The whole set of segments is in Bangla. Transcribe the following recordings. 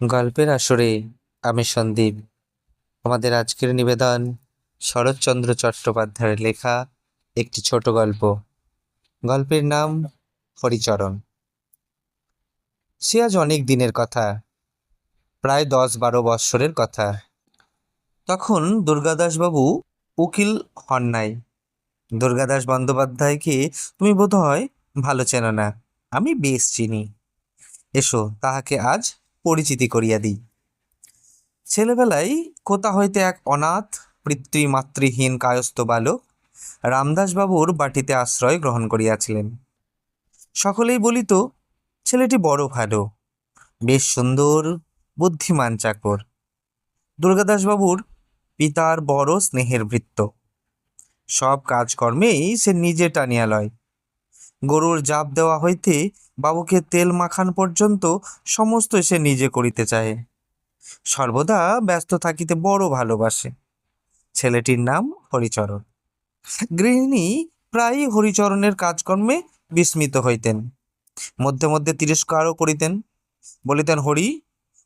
গল্পের আসরে আমি সন্দীপ। আমাদের আজকের নিবেদন শরৎচন্দ্র চট্টোপাধ্যায়ের লেখা একটি ছোট গল্প। গল্পের নাম হরিচরণ। সে আজ অনেক দিনের কথা, প্রায় দশ বারো বৎসরের কথা। তখন দুর্গাদাসবাবু উকিল হন নাই। দুর্গাদাস বন্দ্যোপাধ্যায়কে তুমি বোধ হয় ভালো চেনো না, আমি বেশ চিনি। এসো, তাহাকে আজ পরিচিতি করিয়া দিই। ছেলেবেলায় কোথা হইতে এক অনাথ পিতৃমাতৃহীন কায়স্থ বালক রামদাসবাবুর বাটিতে আশ্রয় গ্রহণ করিয়াছিলেন। সকলেই বলিত, ছেলেটি বড় ভালো, বেশ সুন্দর, বুদ্ধিমান চাকর। দুর্গাদাসবাবুর পিতার বড় স্নেহের বৃত্ত। সব কাজকর্মেই সে নিজে টানিয়া লয়। গরুর জাপ দেওয়া হইতে বাবুকে তেল মাখান পর্যন্ত সমস্ত সে নিজে করিতে চায়। সর্বদা ব্যস্ত থাকিতে বড় ভালোবাসে। ছেলেটির নাম হরিচরণ। গৃহিণী প্রায়ই হরিচরণের কাজকর্মে বিস্মিত হইতেন। মধ্যে মধ্যে তিরস্কারও করিতেন। বলিতেন, হরি,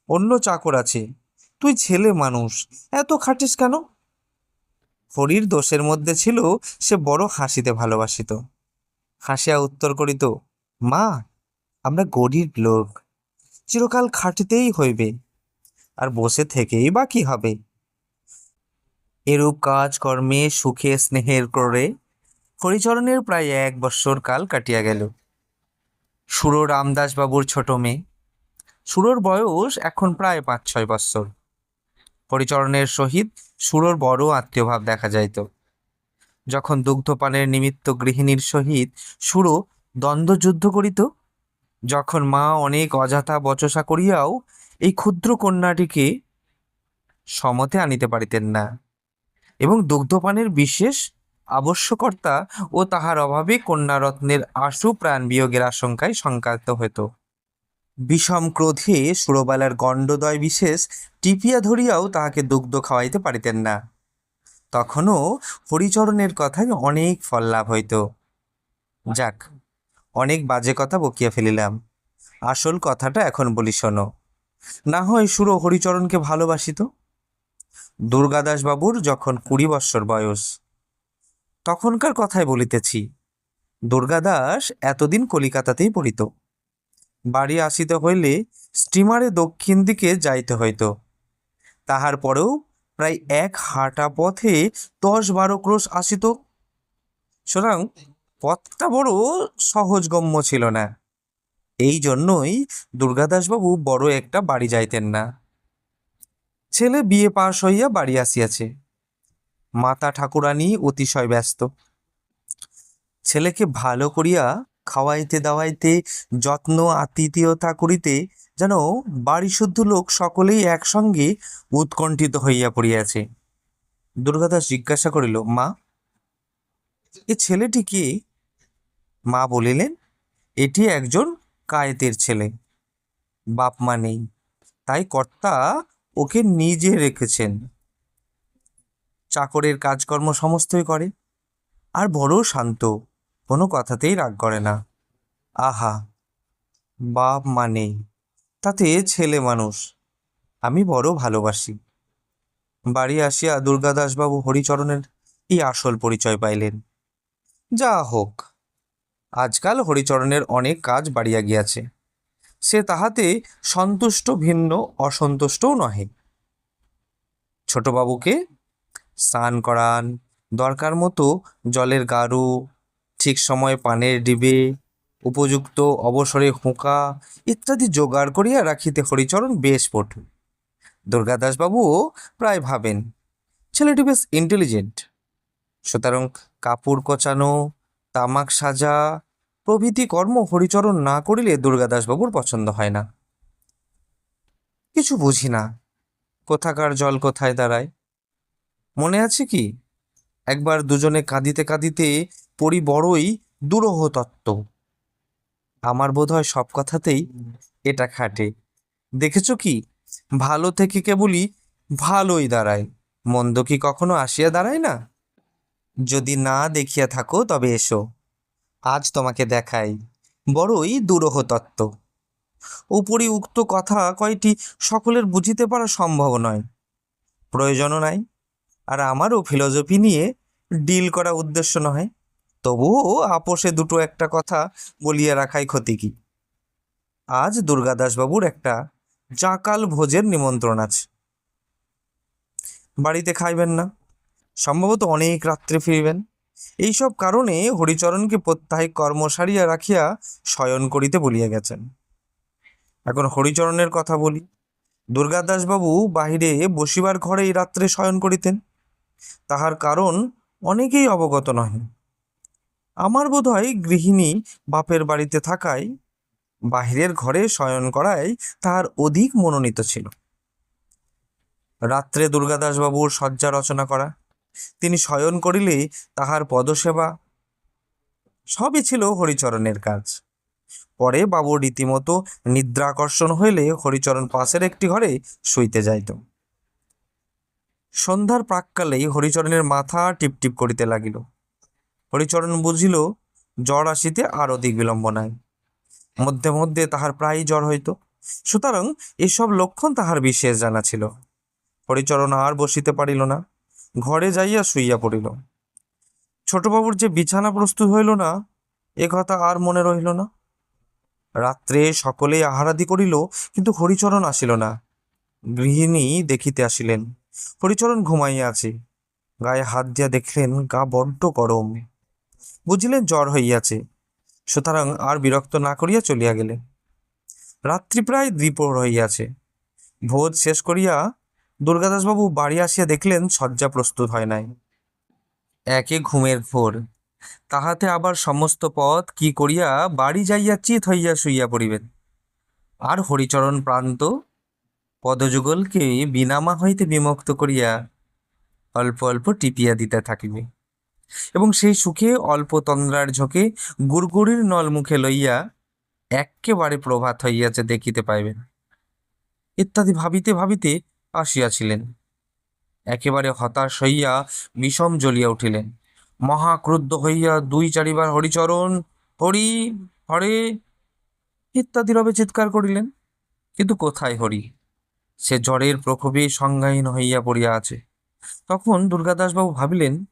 অন্য চাকর আছে। তুই ছেলে মানুষ, এত খাটিস কেন? হরির দোষের মধ্যে ছিল সে বড় হাসিতে ভালোবাসিত। হাসিয়া উত্তর করিত, মা আমরা গরিব লোক, চিরকাল খাটিতেই হইবে, আর বসে থেকেই বা কি হবে? এরূপ কাজকর্মে, সুখে, স্নেহের করে হরিচরণের প্রায় এক বৎসর কাল কাটিয়া গেল। সুর রামদাস বাবুর ছোট মেয়ে, সুরর বয়স এখন প্রায় পাঁচ ছয় বৎসর। হরিচরণের সহিত সুরর বড় আত্মীয়ভাব দেখা যাইত। যখন দুগ্ধপানের নিমিত্ত গৃহিণীর সহিত সুরো দ্বন্দ্বযুদ্ধ করিত যখন মা অনেক অযথা বচসা করিয়াও এই ক্ষুদ্র কন্যাটিকে সমতে আনিতে পারিতেন না এবং দুগ্ধপানের বিশেষ আবশ্যকর্তা ও তাহার অভাবে কন্যারত্নের আশু প্রাণ বিয়োগের আশঙ্কায় শঙ্কায়িত হইত। বিষম ক্রোধে সুরবালার গণ্ডদয় বিশেষ টিপিয়া ধরিয়াও তাহাকে দুগ্ধ খাওয়াইতে পারিতেন না। তখনও হরিচরণের কথায় অনেক ফল লাভ হইত। যাক অনেক বাজে কথা বকিয়া ফেলিলাম। আসল কথাটা এখন বলি শোনো। না হয় সুরো হরিচরণকে ভালোবাসিত দুর্গাদাস বাবুর যখন কুড়ি বৎসর বয়স, তখনকার কথাই বলিতেছি দুর্গাদাস এতদিন কলিকাতাতেই পড়িত। বাড়ি আসিতে হইলে স্টিমারে দক্ষিণ দিকে যাইতে হইত। তাহার পরেও প্রায় এক হাঁটা পথে দশ বারো ক্রোশ আসিত। সুতরাং পথটা বড় সহজগম্য ছিল না। এই জন্যই দুর্গাদাসবাবু বড় একটা বাড়ি যাইতেন না। ছেলে বিয়ে পাশ হইয়া বাড়ি আসিয়াছে। মাতা ঠাকুরানী অতিশয় ব্যস্ত। ছেলেকে ভালো করিয়া খাওয়াইতে দাওয়াইতে, যত্ন আতিথেয়তা করিতে যেন বাড়ি শুদ্ধ লোক সকলেই একসঙ্গে উৎকণ্ঠিত হইয়া পড়িয়াছে। দুর্গাদাস জিজ্ঞাসা করিল, মা, এ ছেলেটি কি মা বলিলেন, এটি একজন কায়েতের ছেলে। বাপ মা নেই। তাই কর্তা ওকে নিজে রেখেছেন। চাকরের কাজকর্ম সমস্তই করে। আর বড় শান্ত, কোনো কথাতেই রাগ করে না। আহা, বাপ মা নেই। তাতে ছেলে মানুষ। আমি বড় ভালোবাসি। বাড়ি আসিয়া দুর্গাদাসবাবু হরিচরণের এই আসল পরিচয় পাইলেন। যা হোক। আজকাল হরিচরণের অনেক কাজ বাড়িয়া গিয়াছে। সে তাহাতে সন্তুষ্ট ভিন্ন, অসন্তুষ্টও নহে। ছোটবাবুকে স্নান করান, দরকার মতো জলের গাড়ু ঠিক সময় পানের ডিবে, উপযুক্ত অবসরে হুঁকা ইত্যাদি জোগাড় করিয়া রাখিতে হরিচরণ বেশ পটু। দুর্গাদাসবাবুও প্রায় ভাবেন, ছেলেটি বেশ ইন্টেলিজেন্ট সুতরাং কাপড় কচানো তামাক সাজা, প্রভৃতি কর্ম হরিচরণ না করিলে দুর্গাদাসবাবুর পছন্দ হয় না। কিছু বুঝি না, কোথাকার জল কোথায় দাঁড়ায়? মনে আছে কি? একবার দুজনে কাঁদিতে কাঁদিতে পড়ি বড়ই দুরূহ তত্ত্ব। আমার বোধ হয় সব কথাতেই এটা খাটে। দেখেছ কি? ভালো থেকে কেবলই ভালোই দাঁড়ায়। মন্দ কি কখনো আসিয়া দাঁড়ায় না? যদি না দেখিয়া থাকো, তবে এসো। আজ তোমাকে দেখাই। বড়ই দুরূহ তত্ত্ব। উপরি উক্ত কথা কয়টি সকলের বুঝিতে পারা সম্ভব নয়। প্রয়োজনও নাই। আর আমারও ফিলোজফি নিয়ে ডিল করা উদ্দেশ্য নয় তবুও আপোষে দুটো একটা কথা বলিয়া রাখাই ক্ষতি কি? আজ দুর্গাদাসবাবুর একটা জাকাল ভোজের নিমন্ত্রণ আছে। বাড়িতে খাইবেন না। সম্ভবত অনেক রাত্রে ফিরবেন। এইসব কারণে হরিচরণকে প্রত্যাহিক কর্ম সারিয়া রাখিয়া শয়ন করিতে বলিয়া গেছেন। এখন হরিচরণের কথা বলি। দুর্গাদাসবাবু বাহিরে বসিবার ঘরে এই রাত্রে শয়ন করিতেন। তাহার কারণ অনেকেই অবগত নহে। আমার বোধ হয় গৃহিণী বাপের বাড়িতে থাকায় বাহিরের ঘরে শয়ন করায় তাহার অধিক মনোনীত ছিল। রাত্রে দুর্গাদাসবাবুর শয্যা রচনা করা তিনি শয়ন করিলেই তাহার পদসেবা সবই ছিল হরিচরণের কাজ। পরে বাবুর রীতিমতো নিদ্রাকর্ষণ হইলে হরিচরণ পাশের একটি ঘরে শুইতে যাইত। সন্ধ্যার প্রাককালেই হরিচরণের মাথা টিপটিপ করিতে লাগিল। হরিচরণ বুঝিল, জ্বর আসিতে আর অধিক বিলম্ব নাই। মধ্যে মধ্যে তাহার প্রায়ই জ্বর হইত। সুতরাং এসব লক্ষণ তাহার বিশেষ জানা ছিল। হরিচরণ আর বসিতে পারিল না। ঘরে যাইয়া শুইয়া পড়িল। ছোটবাবুর যে বিছানা প্রস্তুত হইল না, এ কথা আর মনে রহিল না। রাত্রে সকলেই আহারাদি করিল, কিন্তু হরিচরণ আসিল না। গৃহিণী দেখিতে আসিলেন। হরিচরণ ঘুমাইয়া আছে। গায়ে হাত দিয়া দেখলেন, গা বড্ড গরম। বুঝিলেন জ্বর হইয়াছে। সুতরাং আর বিরক্ত না করিয়া চলিয়া গেলেন। রাত্রি প্রায় দ্বিপ্রহর হইয়াছে। ভোজ শেষ করিয়া দুর্গাদাসবাবু বাড়ি আসিয়া দেখলেন শয্যা প্রস্তুত হয় নাই। একে ঘুমের ভোর তাহাতে আবার সমস্ত পথ কি করিয়া বাড়ি যাইয়া চিত হইয়া শুইয়া পড়িবেন। আর হরিচরণ প্রান্ত? পদযুগলকে বিনামা হইতে বিমুক্ত করিয়া অল্প অল্প টিপিয়া দিতে থাকিবে। এবং সেই সুখে অল্প তন্দ্রার ঝোঁকে গুড়গুড়ির নল মুখে লইয়া এক্কেবারে প্রভাত হইয়াছে দেখিতে পাইবেন। ইত্যাদি ভাবিতে ভাবিতে আসিয়াছিলেন। একেবারে হতাশ হইয়া বিষম জ্বলিয়া উঠিলেন। মহাক্রুদ্ধ হইয়া দুই চারিবার হরিচরণ, হরি, হরে ইত্যাদি রবে চিৎকার করিলেন। কিন্তু কোথায় হরি? সে জ্বরের প্রকোপে সংজ্ঞাহীন হইয়া পড়িয়া আছে। তখন দুর্গাদাসবাবু ভাবিলেন,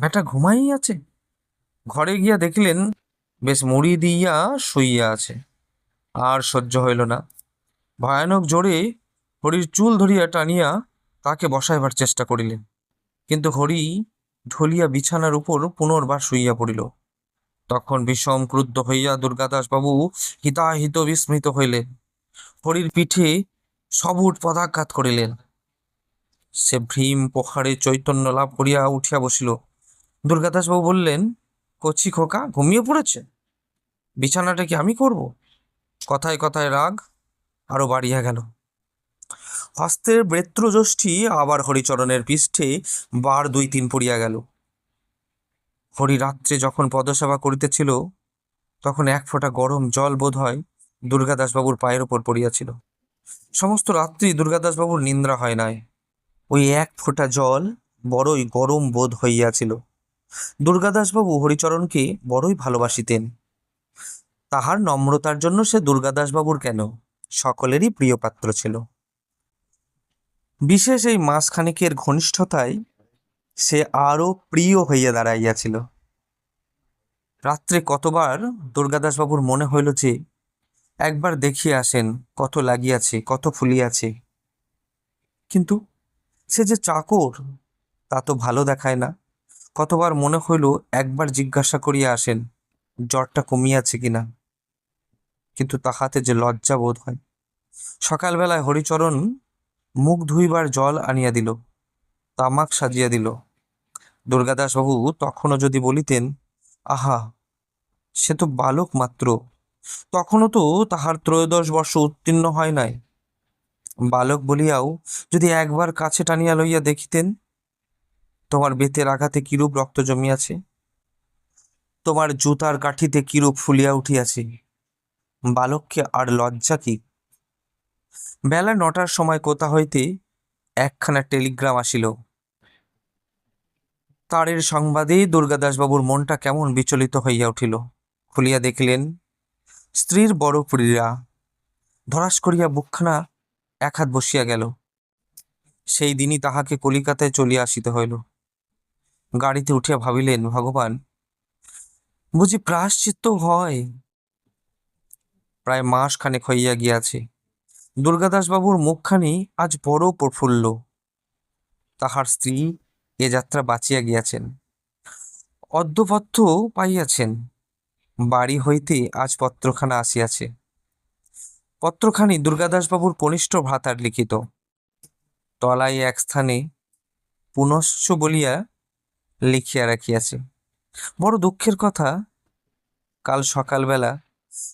বেটা ঘুমাই আছে? ঘরে গিয়া দেখিলেন, বেশ মুড়ি দিয়া শুইয়া আছে। আর সহ্য হইল না। ভয়ানক জোরে হরির চুল ধরিয়া টানিয়া তাকে বসাইবার চেষ্টা করিলেন। কিন্তু হরি ঢলিয়া বিছানার উপর পুনর্বার শুইয়া পড়িল। তখন বিষম ক্রুদ্ধ হইয়া দুর্গাদাসবাবু হিতাহিত বিস্মৃত হইলেন। হরির পিঠে সবুট পদাঘাত করিলেন। সে ভীম পোখারে চৈতন্য লাভ করিয়া উঠিয়া বসিল। দুর্গাদাসবাবু বললেন, কচি খোকা, ঘুমিয়ে পড়েছে? বিছানাটা কি আমি করব? কথায় কথায় রাগ আরও বাড়িয়া গেল। হস্তের বৃত্রযষ্ঠী আবার হরিচরণের পৃষ্ঠে বার দুই তিন পড়িয়া গেল। হরি রাত্রে যখন পদসেবা করিতেছিল, তখন এক ফোঁটা গরম জল বোধ হয় দুর্গাদাসবাবুর পায়ের ওপর পড়িয়াছিল। সমস্ত রাত্রি দুর্গাদাসবাবুর নিন্দ্রা হয় নাই। ওই এক ফোঁটা জল বড়ই গরম বোধ হইয়াছিল। দুর্গাদাসবাবু হরিচরণকে বড়ই ভালোবাসিতেন। তাহার নম্রতার জন্য সে দুর্গাদাসবাবুর কেন? সকলেরই প্রিয় পাত্র ছিল। বিশেষ এই মাসখানেকের ঘনিষ্ঠতায় সে আরও প্রিয় হইয়া দাঁড়াইয়াছিল। রাত্রে কতবার দুর্গাদাসবাবুর মনে হইল যে একবার দেখিয়া আসেন কত লাগিয়াছে, কত ফুলিয়াছে। কিন্তু সে যে চাকর, তা তো ভালো দেখায় না। কতবার মনে হইল একবার জিজ্ঞাসা করিয়া আসেন, জ্বরটা কমিয়াছে কিনা। কিন্তু তাহাতে যে লজ্জা বোধ হয়। সকালবেলায় হরিচরণ মুখ ধুইবার জল আনিয়া দিল, তামাক সাজিয়া দিল। দুর্গাদাসবাবু তখনও যদি বলিতেন, আহা, সে তো বালক মাত্র, তখনও তো তাহার ত্রয়োদশ বর্ষ উত্তীর্ণ হয় নাই। বালক বলিয়াও যদি একবার কাছে টানিয়া লইয়া দেখিতেন, তোমার বেতের আঘাতে কিরূপ রক্ত জমিয়াছে? তোমার জুতার কাঠিতে কিরূপ ফুলিয়া উঠিয়াছে? বালককে আর লজ্জা কি? বেলা নটার সময় কোথা হইতে একখানা টেলিগ্রাম আসিল। তারের সংবাদে দুর্গাদাসবাবুর মনটা কেমন বিচলিত হইয়া উঠিল। খুলিয়া দেখিলেন, স্ত্রীর বড় প্রিয়া। ধরাস করিয়া বুকখানা এক হাত বসিয়া গেল। সেই দিনই তাহাকে কলিকাতায় চলিয়া আসিতে হইল। গাড়িতে উঠিয়া ভাবিলেন, ভগবান, বুঝি প্রায়শ্চিত্ত হয়? প্রায় মাস খানেক হইয়া গিয়াছে। দুর্গাদাসবাবুর মুখখানি আজ বড় প্রফুল্ল। তাহার স্ত্রী এ যাত্রা বাঁচিয়া গিয়াছেন। অদ্যপথ্য পাইয়াছেন। বাড়ি হইতে আজ পত্রখানা আসিয়াছে। পত্রখানি দুর্গাদাসবাবুর কনিষ্ঠ ভ্রাতার লিখিত। তলায় এক স্থানে পুনশ্চ বলিয়া লিখিয়া রাখিয়াছে। বড় দুঃখের কথা, কাল সকালবেলা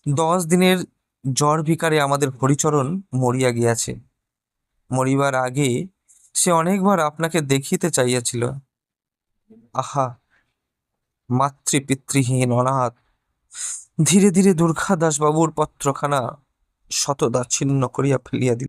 দশ দিনের জ্বর ভিকারে আমাদের হরিচরণ মরিয়া গিয়াছে। মরিবার আগে সে অনেকবার আপনাকে দেখিতে চাইয়াছিল। আহা, মাতৃপিতৃহীন অনাথ ধীরে ধীরে দুর্গা দাসবাবুর পত্রখানা শতদা ছিন্ন করিয়া ফেলিয়া দিল।